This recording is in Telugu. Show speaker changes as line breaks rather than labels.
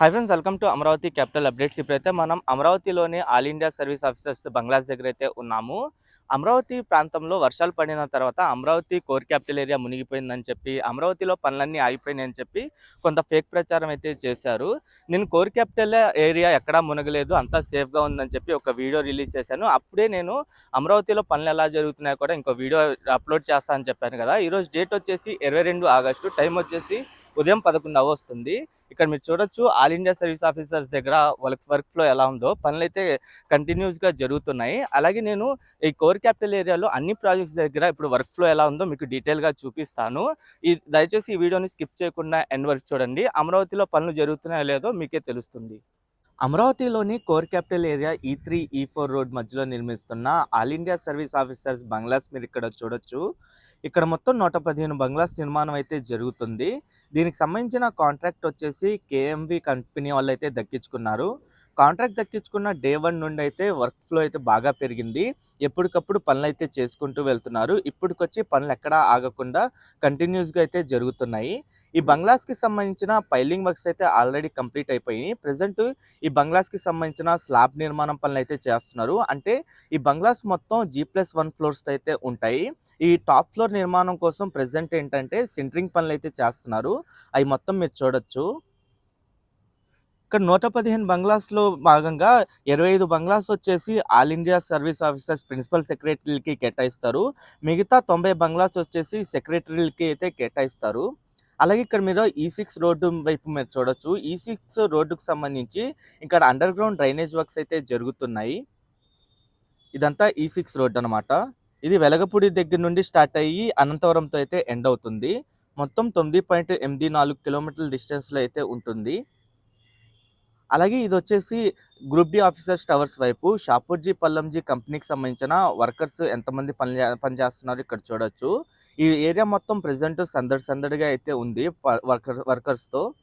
Hi friends welcome to Amaravati capital updates ఇప్పుడైతే మనం అమరావతిలోని all India service officers bungalows దగ్గర అయితే ఉన్నాము. అమరావతి ప్రాంతంలో వర్షాలు పడిన తర్వాత అమరావతి కోర్ క్యాపిటల్ ఏరియా మునిగిపోయిందని చెప్పి అమరావతిలో పనులన్నీ ఆగిపోయినాయని చెప్పి కొంత ఫేక్ ప్రచారం అయితే చేశారు. నేను కోర్ క్యాపిటల్ ఏరియా ఎక్కడా మునగలేదు అంతా సేఫ్గా ఉందని చెప్పి ఒక వీడియో రిలీజ్ చేశాను. అప్పుడే నేను అమరావతిలో పనులు ఎలా జరుగుతున్నాయో కూడా ఇంకో వీడియో అప్లోడ్ చేస్తా అని చెప్పాను కదా. ఈరోజు డేట్ వచ్చేసి ఇరవై రెండు ఆగస్టు టైం వచ్చేసి ఉదయం పదకొండు వస్తుంది ఇక్కడ మీరు చూడొచ్చు ఆల్ ఇండియా సర్వీస్ ఆఫీసర్స్ దగ్గర వర్క్ వర్క్ ఫ్లో ఎలా ఉందో పనులు అయితే కంటిన్యూస్గా జరుగుతున్నాయి. అలాగే నేను ఈ కోర్ క్యాపిటల్ ఏరియాలో అన్ని ప్రాజెక్ట్స్ దగ్గర ఇప్పుడు వర్క్ ఫ్లో ఎలా ఉందో మీకు డీటెయిల్గా చూపిస్తాను. ఈ దయచేసి ఈ వీడియోని స్కిప్ చేయకుండా ఎండ్ వరకు చూడండి. అమరావతిలో పనులు జరుగుతున్నాయో లేదో మీకే తెలుస్తుంది. అమరావతిలోని core capital area E three E four road మధ్యలో నిర్మిస్తున్న all India service officers bungalows మీరు ఇక్కడ చూడొచ్చు. ఇక్కడ మొత్తం నూట పదిహేను బంగ్లాస్ నిర్మాణం అయితే జరుగుతుంది. దీనికి సంబంధించిన కాంట్రాక్ట్ వచ్చేసి కేఎంవి కంపెనీ వాళ్ళు అయితే దక్కించుకున్నారు. కాంట్రాక్ట్ దక్కించుకున్న డే వన్ నుండి అయితే వర్క్ ఫ్లో అయితే బాగా పెరిగింది. ఎప్పటికప్పుడు పనులు అయితే చేసుకుంటూ వెళ్తున్నారు. ఇప్పటికొచ్చి పనులు ఎక్కడా ఆగకుండా కంటిన్యూస్గా అయితే జరుగుతున్నాయి. ఈ బంగ్లాస్కి సంబంధించిన పైలింగ్ వర్క్స్ అయితే ఆల్రెడీ కంప్లీట్ అయిపోయినాయి. ప్రజెంట్ ఈ బంగ్లాస్కి సంబంధించిన స్లాబ్ నిర్మాణం పనులు అయితే చేస్తున్నారు. అంటే ఈ బంగ్లాస్ మొత్తం జీ ప్లస్ వన్ ఫ్లోర్స్ అయితే ఉంటాయి. ఈ టాప్ ఫ్లోర్ నిర్మాణం కోసం ప్రజెంట్ ఏంటంటే సెంట్రింగ్ పనులు అయితే చేస్తున్నారు. అవి మొత్తం మీరు చూడొచ్చు. ఇక్కడ నూట పదిహేను బంగ్లాస్లో భాగంగా ఇరవై ఐదు బంగ్లాస్ వచ్చేసి all India service officers principal సెక్రటరీలకి కేటాయిస్తారు. మిగతా తొంభై బంగ్లాస్ వచ్చేసి సెక్రటరీలకి అయితే కేటాయిస్తారు. అలాగే ఇక్కడ మీరు ఈ సిక్స్ రోడ్డు వైపు మీరు చూడొచ్చు. ఈ సిక్స్ రోడ్డుకు సంబంధించి ఇక్కడ అండర్ గ్రౌండ్ డ్రైనేజ్ వర్క్స్ అయితే జరుగుతున్నాయి. ఇదంతా ఈ సిక్స్ రోడ్ అనమాట ఇది వెలగపూడి దగ్గర నుండి స్టార్ట్ అయ్యి అనంతవరంతో అయితే ఎండ్ అవుతుంది. మొత్తం తొమ్మిది పాయింట్ ఎనిమిది నాలుగు కిలోమీటర్ల డిస్టెన్స్లో అయితే ఉంటుంది. అలాగే ఇది వచ్చేసి గ్రూప్ డి ఆఫీసర్స్ టవర్స్ వైపు షాపూర్జీ పల్లంజీ కంపెనీకి సంబంధించిన వర్కర్స్ ఎంతమంది పని చే- పని ఇక్కడ చూడొచ్చు. ఈ ఏరియా మొత్తం ప్రజెంట్ సందడి సందడిగా అయితే ఉంది. వర్కర్ వర్కర్స్తో.